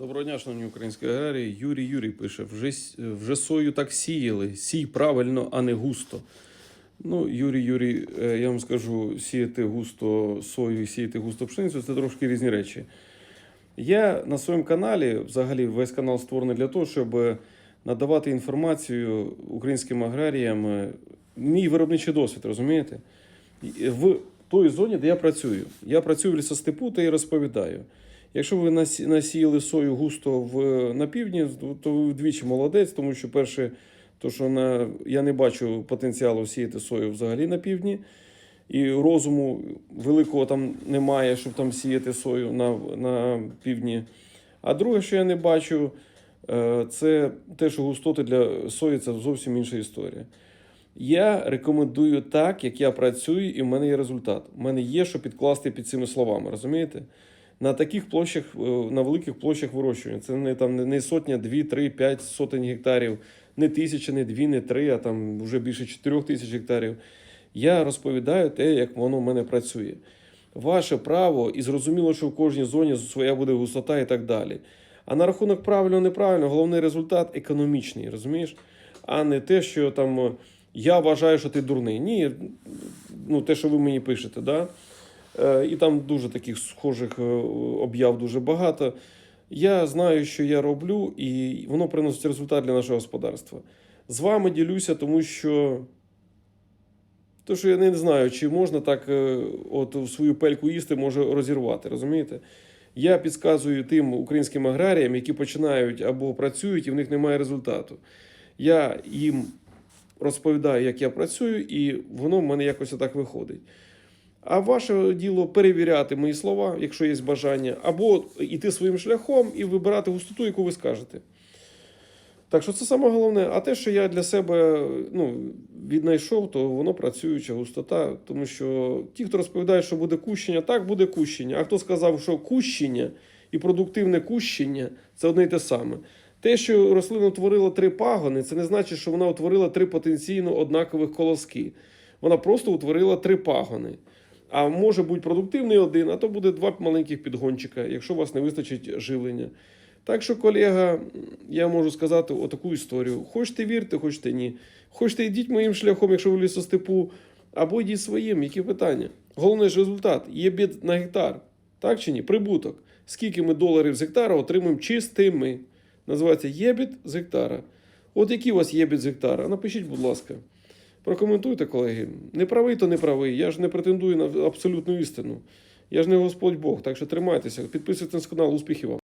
Доброго дня, шановні українські аграрії. Юрій Юрій пише: вже, вже сою так сіяли. Сій правильно, а не густо. Ну, Юрій Юрій, е, я вам скажу, сіяти густо сою і сіяти густо пшеницю це трошки різні речі. Я на своєму каналі, взагалі, весь канал створений для того, щоб надавати інформацію українським аграріям, е, мій виробничий досвід, розумієте? В той зоні, де я працюю. Я працюю в лісостепу та і розповідаю. Якщо ви насіяли сою густо в, на півдні, то ви вдвічі молодець, тому що перше, то що на, я не бачу потенціалу сіяти сою взагалі на півдні. І розуму великого там немає, щоб там сіяти сою на, на півдні. А друге, що я не бачу, е, це те, що густоти для сої це зовсім інша історія. Я рекомендую так, як я працюю, і в мене є результат. У мене є що підкласти під цими словами, розумієте? На таких площах, е, на великих площах вирощування. Це не там не- сотня, дві, три, п'ять сотень гектарів, не тисяча, не дві, не три, а там вже більше чотирьох тисяч гектарів. Я розповідаю те, як воно в мене працює. Ваше право, і зрозуміло, що в кожній зоні своя буде густота і так далі. А на рахунок правильно, неправильно, головний результат економічний, розумієш? А не те, що там я вважаю, що ти дурний. Ні, ну те, що ви мені пишете, да? Е, і там дуже таких схожих е, об'яв дуже багато. Я знаю, що я роблю, і воно приносить результат для нашого господарства. З вами ділюся, тому що. То, що я не знаю, чи можна так е, от свою пельку їсти, може розірвати, розумієте? Я підказую тим українським аграріям, які починають або працюють, і в них немає результату. Я їм розповідаю, як я працюю, і воно в мене якось так виходить. А ваше діло перевіряти мої слова, якщо є бажання, або йти своїм шляхом і вибирати густоту, яку ви скажете. Так що це саме головне. А те, що я для себе ну, віднайшов, то воно працююча густота. Тому що ті, хто розповідає, що буде кущення, так буде кущення. А хто сказав, що кущення і продуктивне кущення це одне й те саме. Те, що рослина утворила три пагони, це не значить, що вона утворила три потенційно однакових колоски. Вона просто утворила три пагони. А може бути продуктивний один, а то буде два маленьких підгончика, якщо у вас не вистачить живлення. Так що, колега, я можу сказати отаку історію. Хочете вірте, хочете ні. Хочете йдіть моїм шляхом, якщо ви лісостепу, або йдіть своїм, які питання. Головний ж результат є бід на гектар. Так чи ні? Прибуток. Скільки ми доларів з гектара отримуємо чистими. Називається єбіт з гектара. От який у вас єбіт з гектара? Напишіть, будь ласка. Прокоментуйте, колеги. Не правий, то не правий. Я ж не претендую на абсолютну істину. Я ж не Господь Бог, так що тримайтеся, підписуйтесь на канал, успіхів вам.